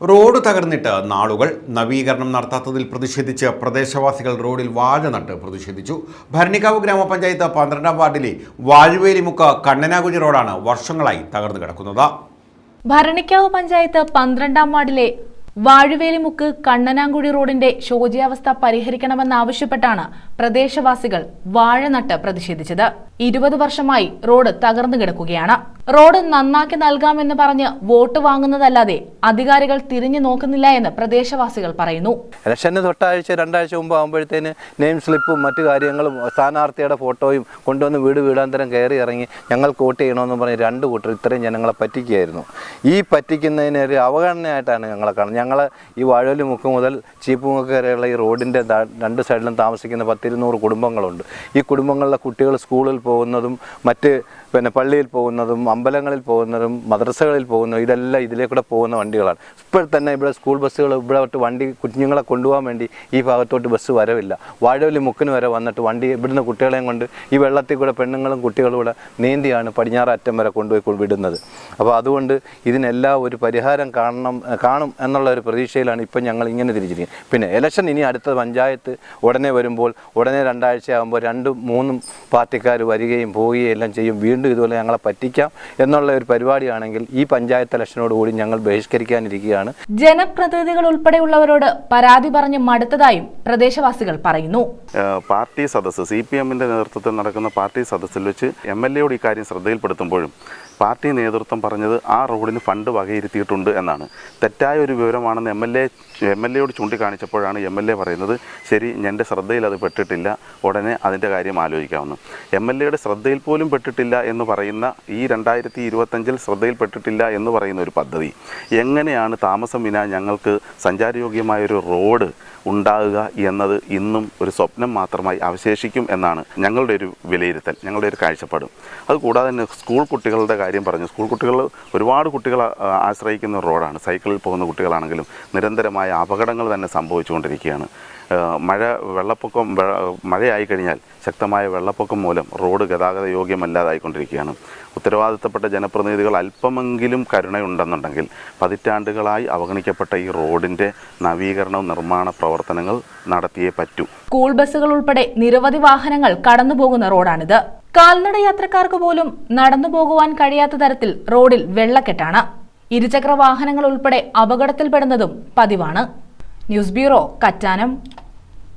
Road തകർന്നിട്ട് നാളുകൾ നവീകരണം നടത്താത്തതിൽ പ്രതിഷേധിച്ച് പ്രദേശവാസികൾ റോഡിൽ വാഴ നട്ട് പ്രതിഷേധിച്ചു. ഭരണിക്കാവ് ഗ്രാമപഞ്ചായത്ത് പന്ത്രണ്ടാം വാർഡിലെ വാഴുവേലിമുക്ക് കണ്ണനാകുഞ്ഞി റോഡാണ് വർഷങ്ങളായി തകർന്നു കിടക്കുന്നത്. ഭരണിക്കാവ് പഞ്ചായത്ത് പന്ത്രണ്ടാം വാർഡിലെ വാഴുവേലിമുക്ക് കണ്ണനാങ്കുഴി റോഡിന്റെ ശോചിയാവസ്ഥ പരിഹരിക്കണമെന്നാവശ്യപ്പെട്ടാണ് പ്രദേശവാസികൾ വാഴ നട്ട് പ്രതിഷേധിച്ചത്. ഇരുപത് വർഷമായി റോഡ് തകർന്നു കിടക്കുകയാണ്. റോഡ് നന്നാക്കി നൽകാമെന്ന് പറഞ്ഞ് വോട്ട് വാങ്ങുന്നതല്ലാതെ അധികാരികൾ തിരിഞ്ഞു നോക്കുന്നില്ല എന്ന് പ്രദേശവാസികൾ പറയുന്നു. ഇലക്ഷന് തൊട്ടാഴ്ച രണ്ടാഴ്ച മുമ്പ് ആകുമ്പോഴത്തേന് നെയിം സ്ലിപ്പും മറ്റു കാര്യങ്ങളും സ്ഥാനാർത്ഥിയുടെ ഫോട്ടോയും കൊണ്ടുവന്ന് വീട് വീടാന്തരം കയറി ഇറങ്ങി ഞങ്ങൾക്ക് വോട്ട് ചെയ്യണമെന്ന് പറഞ്ഞ് രണ്ട് കൂട്ടർ ഇത്രയും ജനങ്ങളെ പറ്റിക്കുകയായിരുന്നു. ഈ പറ്റിക്കുന്നതിന് ഒരു അവഗണനയായിട്ടാണ് ഞങ്ങളെ കാണുന്നത്. ഞങ്ങൾ ഈ വാഴവലി മുക്ക് മുതൽ ചീപ്പ് മുക്ക് വരെയുള്ള ഈ റോഡിന്റെ രണ്ട് സൈഡിലും താമസിക്കുന്ന പത്തിരുന്നൂറ് കുടുംബങ്ങളുണ്ട്. ഈ കുടുംബങ്ങളിലെ കുട്ടികൾ സ്കൂളിൽ പോകുന്നതും മറ്റ് പിന്നെ പള്ളിയിൽ പോകുന്നതും അമ്പലങ്ങളിൽ പോകുന്നതും മദ്രസകളിൽ പോകുന്നതും ഇതെല്ലാം ഇതിലേക്കൂടെ പോകുന്ന വണ്ടികളാണ്. ഇപ്പോൾ തന്നെ ഇവിടെ സ്കൂൾ ബസ്സുകൾ ഇവിടെ തൊട്ട് വണ്ടി കുഞ്ഞുങ്ങളെ കൊണ്ടുപോകാൻ വേണ്ടി ഈ ഭാഗത്തോട്ട് ബസ് വരവില്ല. വാഴവലി മുക്കിന് വരെ വന്നിട്ട് വണ്ടി ഇവിടുന്ന് കുട്ടികളെയും കൊണ്ട് ഈ വെള്ളത്തിൽ കൂടെ പെണ്ണുങ്ങളും കുട്ടികളും കൂടെ നീന്തിയാണ് പടിഞ്ഞാറ് അറ്റം വരെ കൊണ്ടുപോയി വിടുന്നത്. അപ്പോൾ അതുകൊണ്ട് ഇതിനെല്ലാം ഒരു പരിഹാരം കാണണം കാണും എന്നുള്ള ഒരു പ്രതീക്ഷയിലാണ് ഇപ്പം ഞങ്ങൾ ഇങ്ങനെ തിരിച്ചിരിക്കുന്നത്. പിന്നെ ഇലക്ഷൻ ഇനി അടുത്ത പഞ്ചായത്ത് ഉടനെ വരുമ്പോൾ ഉടനെ രണ്ടാഴ്ച ആകുമ്പോൾ രണ്ടും മൂന്നും പാർട്ടിക്കാർ വരികയും പോവുകയും എല്ലാം ചെയ്യും. വീണ്ടും ഇതുപോലെ ഞങ്ങളെ പറ്റിക്കാം എന്നുള്ള ഒരു പരിപാടിയാണെങ്കിൽ ഈ പഞ്ചായത്ത് ഇലക്ഷനോടുകൂടി ഞങ്ങൾ ബഹിഷ്കരിക്കാനിരിക്കുകയാണ്. ജനപ്രതിനിധികൾ ഉൾപ്പെടെയുള്ളവരോട് പരാതി പറഞ്ഞ് മടുത്തതായും പ്രദേശവാസികൾ പറയുന്നു. പാർട്ടി സദസ്സ് സി പി എമ്മിന്റെ നേതൃത്വത്തിൽ നടക്കുന്ന പാർട്ടി സദസ്സിൽ വെച്ച് എം എൽ എയോട് ഇക്കാര്യം ശ്രദ്ധയിൽപ്പെടുത്തുമ്പോഴും പാർട്ടി നേതൃത്വം പറഞ്ഞത് ആ റോഡിന് ഫണ്ട് വകയിരുത്തിയിട്ടുണ്ട് എന്നാണ്. തെറ്റായ ഒരു വിവരമാണെന്ന് M L A M L എയോട് ചൂണ്ടിക്കാണിച്ചപ്പോഴാണ് എം എൽ എ പറയുന്നത് ശരി എന്റെ ശ്രദ്ധയിൽ അത് പെട്ടിട്ടില്ല ഉടനെ അതിന്റെ കാര്യം ആലോചിക്കാമെന്ന് എം എൽ എയുടെ ശ്രദ്ധയിൽ പോലും പെട്ടിട്ടില്ല എന്ന് പറയുന്ന ഈ രണ്ടായിരത്തി ഇരുപത്തഞ്ചിൽ ശ്രദ്ധയിൽപ്പെട്ടിട്ടില്ല എന്ന് പറയുന്ന ഒരു പദ്ധതി. എങ്ങനെയാണ് താമസം വിന ഞങ്ങൾക്ക് സഞ്ചാരയോഗ്യമായൊരു റോഡ് ഉണ്ടാകുക എന്നത് ഇന്നും ഒരു സ്വപ്നം മാത്രമായി അവശേഷിക്കും എന്നാണ് ഞങ്ങളുടെ ഒരു വിലയിരുത്തൽ ഞങ്ങളുടെ ഒരു കാഴ്ചപ്പാട്. അതുകൂടാതെ തന്നെ സ്കൂൾ കുട്ടികളുടെ കാര്യം പറഞ്ഞു. സ്കൂൾ കുട്ടികൾ ഒരുപാട് കുട്ടികൾ ആശ്രയിക്കുന്ന റോഡാണ്. സൈക്കിളിൽ പോകുന്ന കുട്ടികളാണെങ്കിലും നിരന്തരമായ അപകടങ്ങൾ തന്നെ സംഭവിച്ചുകൊണ്ടിരിക്കുകയാണ്. മഴ വെള്ളപ്പൊക്കം മഴയായി കഴിഞ്ഞാൽ ശക്തമായ വെള്ളപ്പൊക്കം മൂലം റോഡ് ഗതാഗത യോഗ്യമല്ലാതായിക്കൊണ്ടിരിക്കുകയാണ്. ഉത്തരവാദിത്തപ്പെട്ട ജനപ്രതിനിധികൾ അല്പമെങ്കിലും കരുണയുണ്ടെന്നുണ്ടെങ്കിൽ പതിറ്റാണ്ടുകളായി അവഗണിക്കപ്പെട്ട ഈ റോഡിന്റെ നവീകരണവും നിർമ്മാണ പ്രവർത്തനങ്ങൾ നടത്തിയേ പറ്റൂ. സ്കൂൾ ബസ്സുകൾ ഉൾപ്പെടെ നിരവധി വാഹനങ്ങൾ കടന്നുപോകുന്ന റോഡാണിത്. കാൽനട യാത്രക്കാർക്ക് പോലും നടന്നു പോകുവാൻ കഴിയാത്ത തരത്തിൽ റോഡിൽ വെള്ളക്കെട്ടാണ്. ഇരുചക്ര വാഹനങ്ങൾ ഉൾപ്പെടെ അപകടത്തിൽപ്പെടുന്നതും പതിവാണ്. News bureau Kattanam.